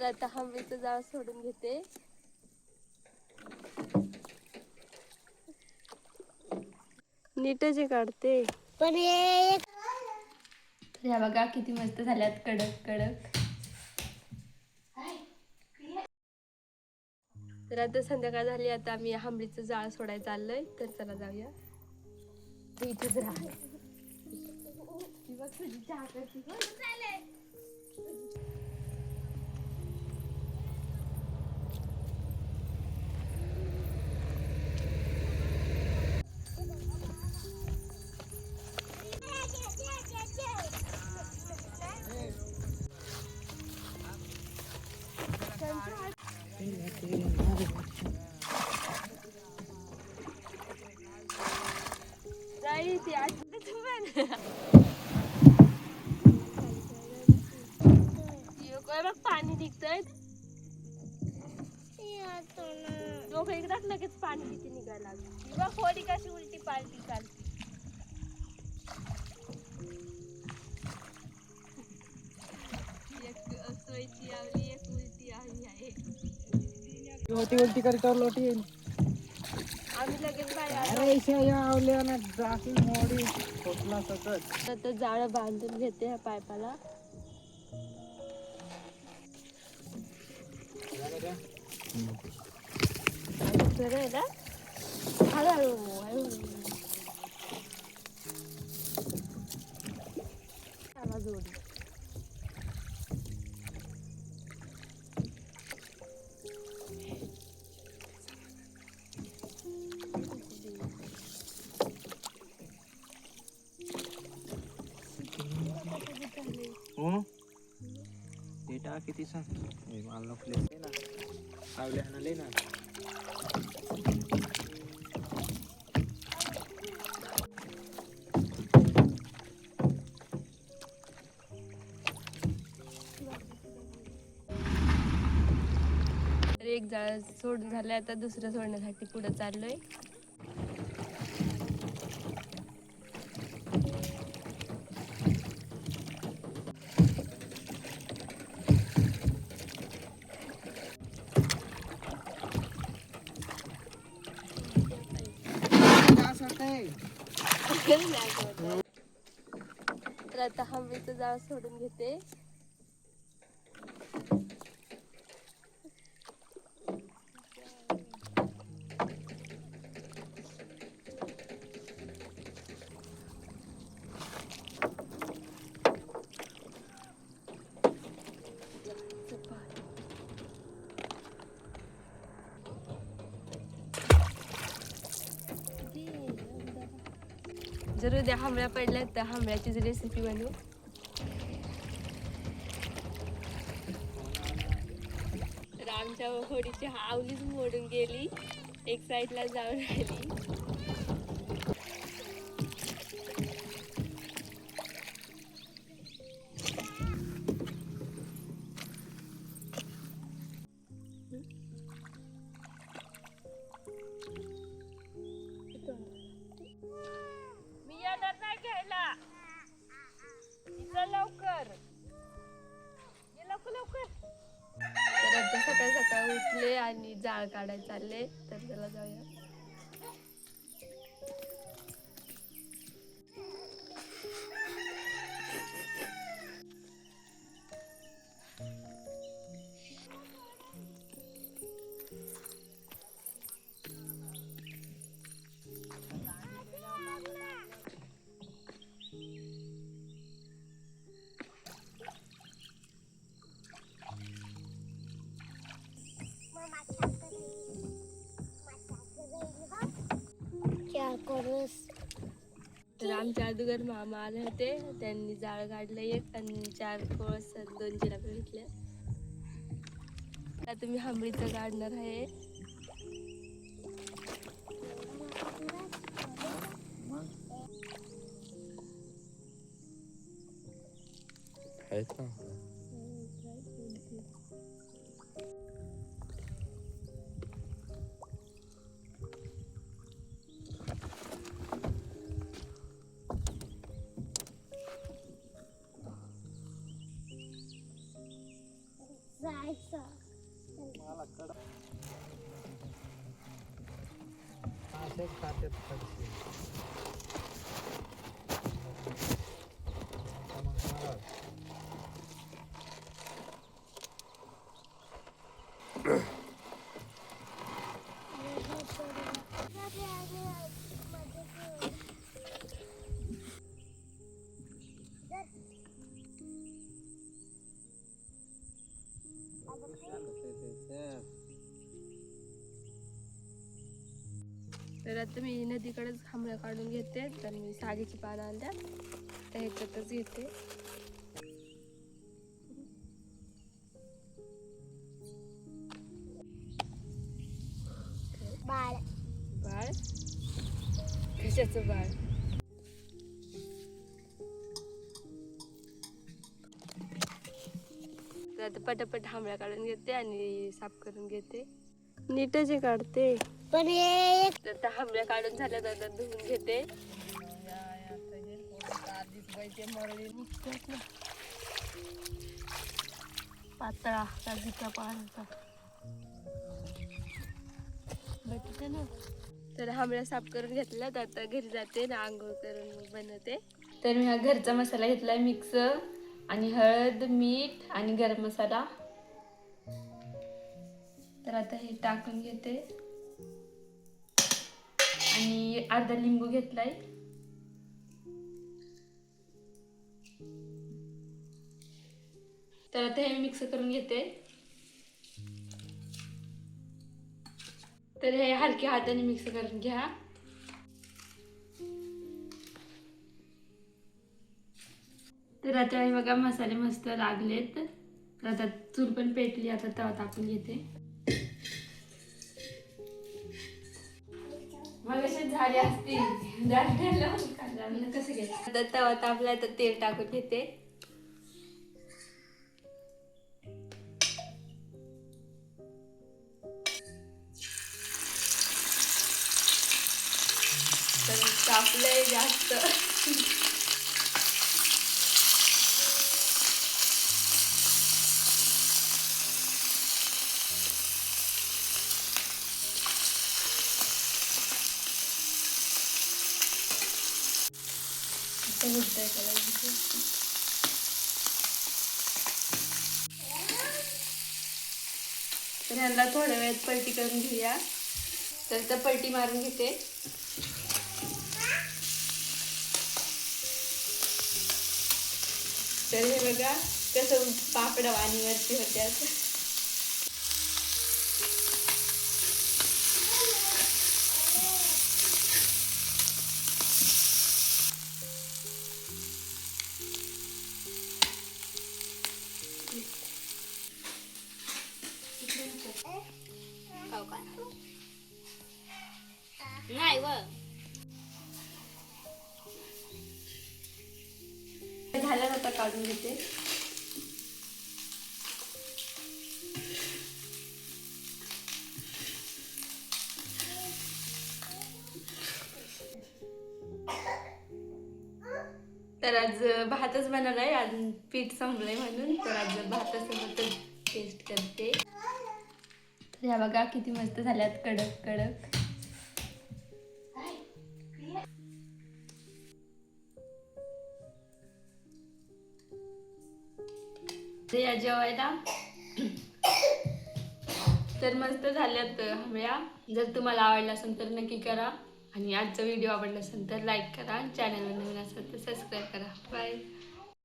तर आता हंबीचं जाळ सोडून घेते. नीटच आहे काढते. पण हे तर ह्या बघा किती मस्त झाल्यात. कडक कडक. तर आता संध्याकाळ झाली आता आम्ही आंबलीचं जाळ सोडायला चाललोय. तर चला जाऊया. तू इथेच राहा. बघ पाणी निघतंय डोकं एकदाच लगेच पाणी किती निघायला लागलं ही बघ होडी कशी उलटी पालटी चालती एक सोयची आवली एक उलटी आली आहे होती उलटी करीतो लोटी येईल आता जाळं बांधून घेते ह्या पायपाला. ना हळूहळू हळूहळू जोडी किती सांग? हे मला ना. आणले ना. एक जाळ सोडून झालं आता दुसरं सोडण्यासाठी पुढे चाललोय. तर आता हंबीचं जाळ सोडून घेते. उद्या हांबळ्या पडल्या तर हांबळ्याचीच रेसिपी बनवू. तर आमच्या होडीची आवलीच मोडून गेली एक साईडला जाऊन राहिली. आणि जाळ काढायला चालले तर त्याला जाऊया. कोरस. तर आमच्या अगोदर मामा आले होते. त्यांनी जाळ काढलं एक आणि चार कोळस दोन जिरापे घेतल्या आता तुम्ही हांबळीचं काढणार आहे. आहेत ना? খাতে থাকছে Thank you. आता मी नदीकडेच खांबळ्या काढून घेते तर मी सागीची पानं आणल्या तर ह्याच्यातच घेते. बाळ. बाळ? कशाचं बाळ? तर आता पटापट हांबळ्या काढून घेते आणि साफ करून घेते. नीटच हे काढते. पण हे एक तर काढून झाल्या तर आता धुवून घेते. पातळा काजूचा पाण्याचा भेटते ना? तर हांबळ्या साफ करून घेतल्या तर आता घरी जाते ना आंघोळ करून मग बनवते. तर मी हा घरचा मसाला घेतलाय मिक्स आणि हळद मीठ आणि गरम मसाला. तर आता हे टाकून घेते. आणि अर्धा लिंबू घेतलाय. तर आता हे मिक्स करून घेते. तर हे हलक्या हाताने मिक्स करून घ्या. तर आता हे बघा मसाले मस्त लागलेत. तर आता चूल पण पेटली आता तवा टाकून घेते. झाले असतील. झाले कसं घ्यायचं? तवा तापला तर तेल टाकून घेते तर तापलंय जास्त. आता करायचं. तर ह्याला थोड्या वेळात पलटी करून घेऊया तर तर पलटी मारून घेते तर हे बघा कसं पापड वाणीवरती असं नाही व झालं आता काढून घेते तर आज भातच बनवलाय आज पीठ संपलंय म्हणून तर आज भातासोबतच टेस्ट करते तर ह्या बघा किती मस्त झाल्यात कडक कडक या जेवायला. तर मस्त झाल्यात हव्या जर तुम्हाला आवडला असेल तर नक्की करा. आणि आजचा व्हिडिओ आवडला असेल तर लाईक करा. चॅनलवर नवीन असेल तर सबस्क्राईब करा. बाय